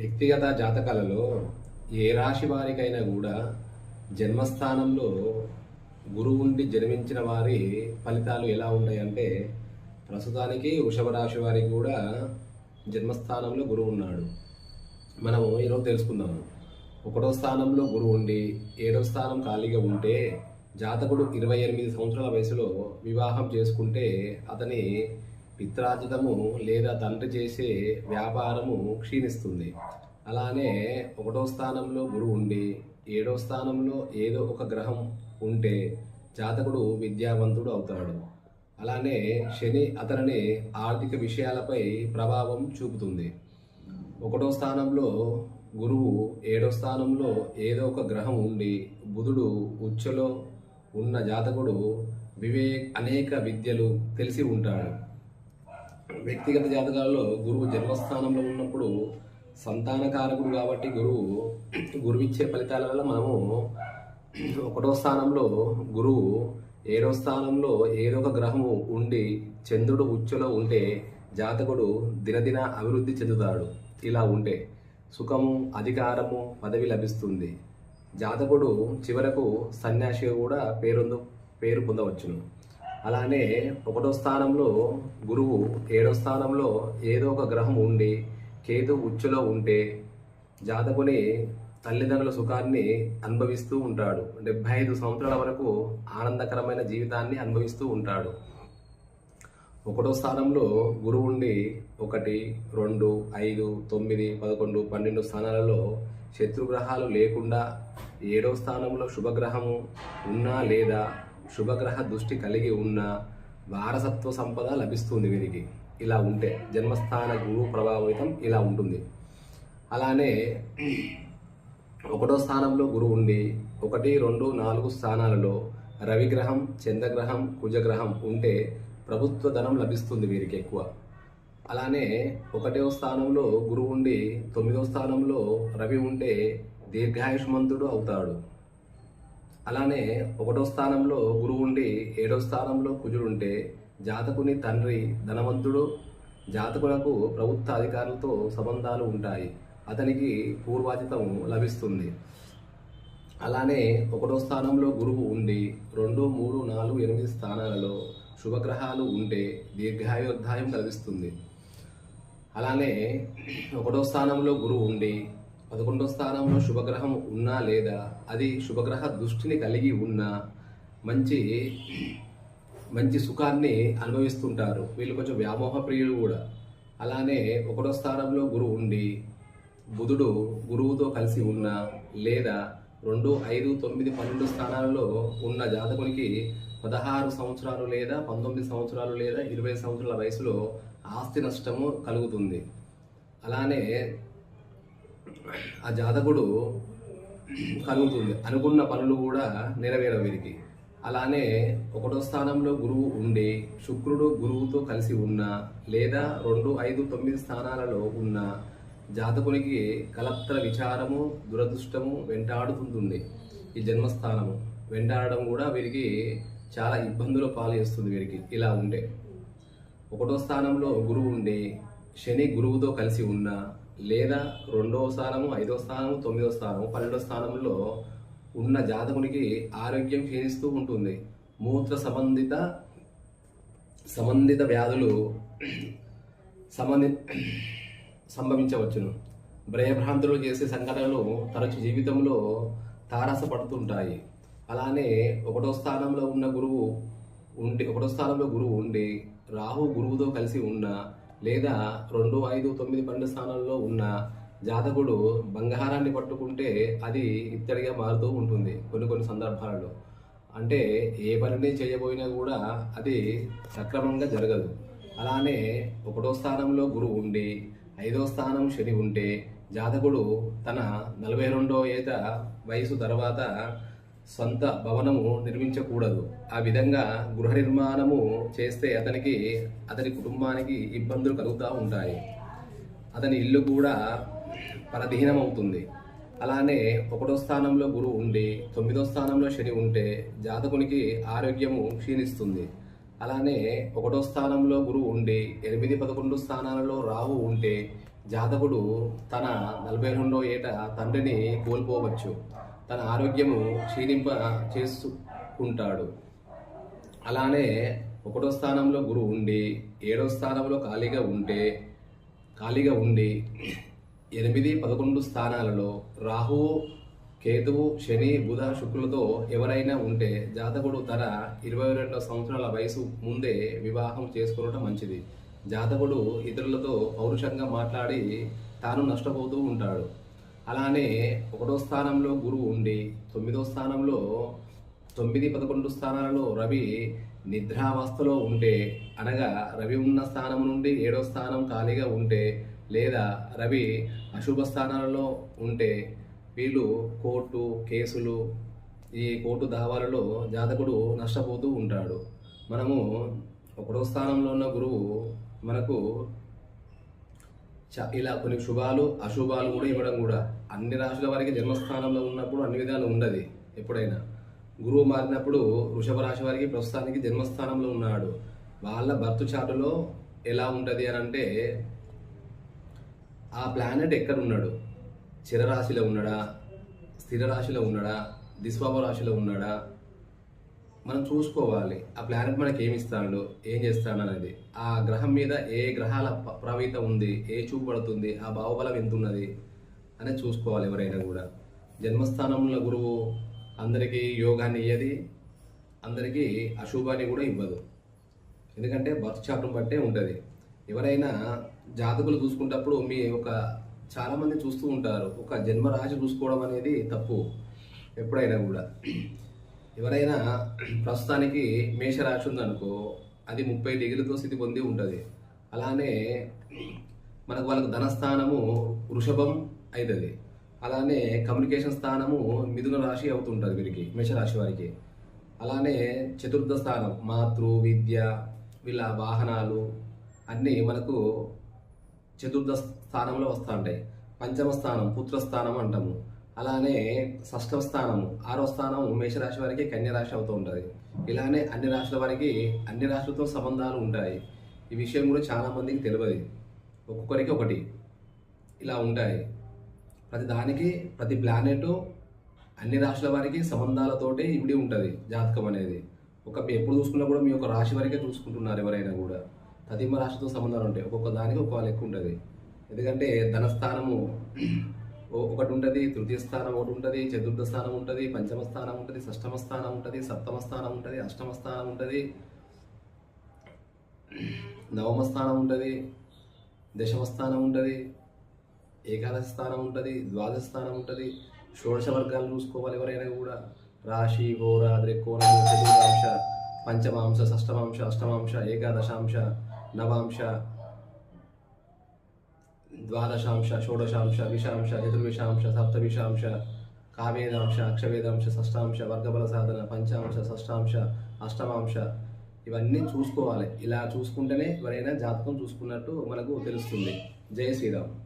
వ్యక్తిగత జాతకాలలో ఏ రాశి వారికైనా కూడా జన్మస్థానంలో గురువు ఉండి జన్మించిన వారి ఫలితాలు ఎలా ఉంటాయంటే ప్రస్తుతానికి వృషభ రాశి వారికి కూడా జన్మస్థానంలో గురువు ఉన్నాడు. మనం ఈరోజు తెలుసుకుందాము. ఒకటో స్థానంలో గురువు ఉండి ఏడో స్థానం ఖాళీగా ఉంటే జాతకుడు ఇరవై ఎనిమిది సంవత్సరాల వయసులో వివాహం చేసుకుంటే అతని పిత్రాజితము లేదా తండ్రి చేసే వ్యాపారము క్షీణిస్తుంది. అలానే ఒకటో స్థానంలో గురువు ఉండి ఏడో స్థానంలో ఏదో ఒక గ్రహం ఉంటే జాతకుడు విద్యావంతుడు అవుతాడు. అలానే శని అతనిని ఆర్థిక విషయాలపై ప్రభావం చూపుతుంది. ఒకటో స్థానంలో గురువు ఏడో స్థానంలో ఏదో ఒక గ్రహం ఉండి బుధుడు ఉచ్చలో ఉన్న జాతకుడు వివేక్ అనేక విద్యలు తెలిసి ఉంటాడు. వ్యక్తిగత జాతకాలలో గురువు జన్మస్థానంలో ఉన్నప్పుడు సంతానకారకుడు కాబట్టి గురువు గురువు ఇచ్చే ఫలితాల వల్ల మనము ఒకటో స్థానంలో గురువు ఏడో స్థానంలో ఏదో ఒక గ్రహము ఉండి చంద్రుడు ఉచ్చులో ఉంటే జాతకుడు దినదిన అభివృద్ధి చెందుతాడు. ఇలా ఉంటే సుఖము అధికారము పదవి లభిస్తుంది. జాతకుడు చివరకు సన్యాసిగా కూడా పేరొందు పేరు పొందవచ్చును. అలానే ఒకటో స్థానంలో గురువు ఏడో స్థానంలో ఏదో ఒక గ్రహం ఉండి కేతు ఉచ్చులో ఉంటే జాతకుని తల్లిదండ్రుల సుఖాన్ని అనుభవిస్తూ ఉంటాడు. డెబ్బై ఐదు సంవత్సరాల వరకు ఆనందకరమైన జీవితాన్ని అనుభవిస్తూ ఉంటాడు. ఒకటో స్థానంలో గురువు ఉండి ఒకటి రెండు ఐదు తొమ్మిది పదకొండు పన్నెండు స్థానాలలో శత్రుగ్రహాలు లేకుండా ఏడో స్థానంలో శుభగ్రహము ఉన్నా లేదా శుభగ్రహ దృష్టి కలిగి ఉన్న వారసత్వ సంపద లభిస్తుంది వీరికి. ఇలా ఉంటే జన్మస్థాన గురువు ప్రభావితం ఇలా ఉంటుంది. అలానే ఒకటో స్థానంలో గురువు ఉండి ఒకటి రెండు నాలుగు స్థానాలలో రవిగ్రహం చంద్రగ్రహం కుజగ్రహం ఉంటే ప్రభుత్వ ధనం లభిస్తుంది వీరికి ఎక్కువ. అలానే ఒకటో స్థానంలో గురువు ఉండి తొమ్మిదో స్థానంలో రవి ఉంటే దీర్ఘాయుష్మంతుడు అవుతాడు. అలానే ఒకటో స్థానంలో గురువు ఉండి ఏడో స్థానంలో కుజుడుంటే జాతకుని తండ్రి ధనవంతుడు జాతకులకు ప్రభుత్వ అధికారులతో సంబంధాలు ఉంటాయి. అతనికి పూర్వాజితం లభిస్తుంది. అలానే ఒకటో స్థానంలో గురువు ఉండి రెండు మూడు నాలుగు ఎనిమిది స్థానాలలో శుభగ్రహాలు ఉంటే దీర్ఘాయోధ్యాయం లభిస్తుంది అలానే ఒకటో స్థానంలో గురువు ఉండి పదకొండో స్థానంలో శుభగ్రహం ఉన్నా లేదా అది శుభగ్రహ దృష్టిని కలిగి ఉన్న మంచి మంచి సుఖాన్ని అనుభవిస్తుంటారు. వీళ్ళు కొంచెం వ్యామోహ ప్రియులు కూడా. అలానే ఒకటో స్థానంలో గురువు ఉండి బుధుడు గురువుతో కలిసి ఉన్న లేదా రెండు ఐదు తొమ్మిది పన్నెండు స్థానాలలో ఉన్న జాతకునికి పదహారు సంవత్సరాలు లేదా పంతొమ్మిది సంవత్సరాలు లేదా ఇరవై సంవత్సరాల వయసులో ఆస్తి నష్టము కలుగుతుంది. అలానే ఆ జాతకుడు కలుగుతుంది అనుకున్న పనులు కూడా నెరవేర వీరికి. అలానే ఒకటో స్థానంలో గురువు ఉండి శుక్రుడు గురువుతో కలిసి ఉన్న లేదా రెండు ఐదు తొమ్మిది స్థానాలలో ఉన్న జాతకునికి కలత్ర విచారము దురదృష్టము వెంటాడుతుంటుంది ఈ జన్మస్థానము. వెంటాడడం కూడా వీరికి చాలా ఇబ్బందుల పాలు చేస్తుంది వీరికి. ఇలా ఉండే. ఒకటో స్థానంలో గురువు ఉండి శని గురువుతో కలిసి ఉన్న లేదా రెండవ స్థానము ఐదవ స్థానము తొమ్మిదవ స్థానము పన్నెండో స్థానంలో ఉన్న జాతకునికి ఆరోగ్యం క్షీణిస్తూ ఉంటుంది. మూత్ర సంబంధిత సంబంధిత వ్యాధులు సంబంధి సంభవించవచ్చును. భయభ్రాంతులు చేసే సంఘటనలు తరచు జీవితంలో తారసపడుతుంటాయి. అలానే ఒకటో స్థానంలో ఉన్న గురువు ఉండి ఒకటో స్థానంలో గురువు ఉండి రాహు గురువుతో కలిసి ఉన్న లేదా రెండు ఐదు తొమ్మిది పన్నెండు స్థానంలో ఉన్న జాతకుడు బంగారాన్ని పట్టుకుంటే అది ఇత్తడిగా మారుతూ ఉంటుంది కొన్ని కొన్ని సందర్భాలలో. అంటే ఏ పనిని చేయబోయినా కూడా అది సక్రమంగా జరగదు. అలానే ఒకటో స్థానంలో గురువు ఉండి ఐదో స్థానం శని ఉంటే జాతకుడు తన నలభై రెండో ఏట వయసు తర్వాత సొంత భవనము నిర్మించకూడదు. ఆ విధంగా గృహ నిర్మాణము చేస్తే అతనికి అతని కుటుంబానికి ఇబ్బందులు కలుగుతూ ఉంటాయి. అతని ఇల్లు కూడా పరధీనమవుతుంది. అలానే ఒకటో స్థానంలో గురువు ఉండి తొమ్మిదో స్థానంలో శని ఉంటే జాతకునికి ఆరోగ్యము క్షీణిస్తుంది. అలానే ఒకటో స్థానంలో గురువు ఉండి ఎనిమిది పదకొండు స్థానాలలో రాహు ఉంటే జాతకుడు తన నలభై రెండో ఏట తండ్రిని కోల్పోవచ్చు. తన ఆరోగ్యము క్షీణింప చేసుకుంటాడు. అలానే ఒకటో స్థానంలో గురువు ఉండి ఏడో స్థానంలో ఖాళీగా ఉంటే ఖాళీగా ఉండి ఎనిమిది పదకొండు స్థానాలలో రాహువు కేతువు శని బుధ శుక్రులతో ఎవరైనా ఉంటే జాతకుడు తన ఇరవై రెండు సంవత్సరాల వయసు ముందే వివాహం చేసుకోవడం మంచిది. జాతకుడు ఇతరులతో పౌరుషంగా మాట్లాడి తాను నష్టపోతూ ఉంటాడు. అలానే ఒకటో స్థానంలో గురువు ఉండి తొమ్మిదో స్థానంలో తొమ్మిది పదకొండు స్థానాలలో రవి నిద్రావస్థలో ఉంటే అనగా రవి ఉన్న స్థానం నుండి ఏడో స్థానం ఖాళీగా ఉంటే లేదా రవి అశుభ స్థానాలలో ఉంటే వీళ్ళు కోర్టు కేసులు ఈ కోర్టు దావాలలో జాతకుడు నష్టపోతూ ఉంటాడు. మనము ఒకటో స్థానంలో ఉన్న గురువు మనకు ఇలా కొన్ని శుభాలు అశుభాలు కూడా ఇవ్వడం కూడా. అన్ని రాశుల వారికి జన్మస్థానంలో ఉన్నప్పుడు అన్ని విధాలు ఉండదు ఎప్పుడైనా. గురువు మారినప్పుడు వృషభ రాశి వారికి ప్రస్తుతానికి జన్మస్థానంలో ఉన్నాడు. వాళ్ళ బర్త్ చాటులో ఎలా ఉంటుంది అని అంటే ఆ ప్లానెట్ ఎక్కడ ఉన్నాడు? చిర రాశిలో ఉన్నాడా? స్థిర రాశిలో ఉన్నాడా? దిశ్వాభ రాశిలో ఉన్నాడా? మనం చూసుకోవాలి. ఆ ప్లానెట్ మనకి ఏమి ఇస్తాడు? ఏం చేస్తాడు అనేది. ఆ గ్రహం మీద ఏ గ్రహాల ప్రభావిత ఉంది? ఏ చూపు పడుతుంది? ఆ భావబలం ఎంత ఉన్నది? అనేది చూసుకోవాలి ఎవరైనా కూడా. జన్మస్థానంలో గురువు అందరికీ యోగాన్ని ఇయ్యది. అందరికీ అశుభాన్ని కూడా ఇవ్వదు. ఎందుకంటే బర్త్ చార్ట్ను బట్టే ఉంటుంది. ఎవరైనా జాతకులు చూసుకున్నప్పుడు మీ ఒక చాలామంది చూస్తూ ఉంటారు. ఒక జన్మరాశి చూసుకోవడం అనేది తప్పు. ఎప్పుడైనా కూడా. ఎవరైనా ప్రస్తుతానికి మేషరాశి ఉందనుకో అది ముప్పై డిగ్రీలతో స్థితి పొంది ఉంటుంది. అలానే మనకు వాళ్ళకు ధనస్థానము వృషభం అవుతుంది అలానే కమ్యూనికేషన్ స్థానము మిథున రాశి అవుతుంటుంది వీరికి మేషరాశి వారికి. అలానే చతుర్థ స్థానం మాతృ విద్య వీళ్ళ వాహనాలు అన్నీ మనకు చతుర్థ స్థానంలో వస్తూ ఉంటాయి పంచమ స్థానం పుత్రస్థానం అంటాము. అలానే షష్టమ స్థానము ఆరో స్థానం మేషరాశి వారికి కన్య రాశి అవుతూ ఉంటుంది. ఇలానే అన్ని రాశుల వారికి అన్ని రాశులతో సంబంధాలు ఉంటాయి. ఈ విషయం కూడా చాలా మందికి తెలియదు. ఒక్కొక్కరికి ఒకటి ఇలా ఉంటాయి. ప్రతి దానికి ప్రతి ప్లానెట్ అన్ని రాశుల వారికి సంబంధాలతోటే ఇవి ఉంటుంది జాతకం అనేది. ఒక ఎప్పుడు చూసుకున్నా కూడా మీ యొక్క రాశి వరకే చూసుకుంటున్నారు ఎవరైనా కూడా. తదిమ రాశితో సంబంధాలు ఉంటాయి. ఒక్కొక్క దానికి ఒక్కొక్క లెక్క ఉంటుంది. ఎందుకంటే ధనస్థానము ఒకటి ఉంటుంది తృతీయ స్థానం ఒకటి ఉంటుంది చతుర్థ స్థానం ఉంటుంది పంచమ స్థానం ఉంటుంది షష్టమ స్థానం ఉంటుంది సప్తమ స్థానం ఉంటుంది అష్టమ స్థానం ఉంటుంది నవమ స్థానం ఉంటుంది దశమ స్థానం ఉంటుంది ఏకాదశ స్థానం ఉంటుంది ద్వాదశ స్థానం ఉంటుంది షోడశ వర్గాలు చూసుకోవాలి ఎవరైనా కూడా. రాశి హోర ద్రికోణము చతుర్థాంశ పంచమాంశ షష్టమాంశ అష్టమాంశ ఏకాదశాంశ నవాంశ ద్వాదశాంశ షోడశాంశ విషాంశ చతుర్విషాంశ సప్తవిషాంశ కావేదాంశ అక్షవేదాంశ షష్టాంశ వర్గబల సాధన పంచాంశ షష్టాంశ అష్టమాంశ. ఇవన్నీ చూసుకోవాలి. ఇలా చూసుకుంటేనే ఎవరైనా జాతకం చూసుకున్నట్టు మనకు తెలుస్తుంది. జయ శ్రీరామ్.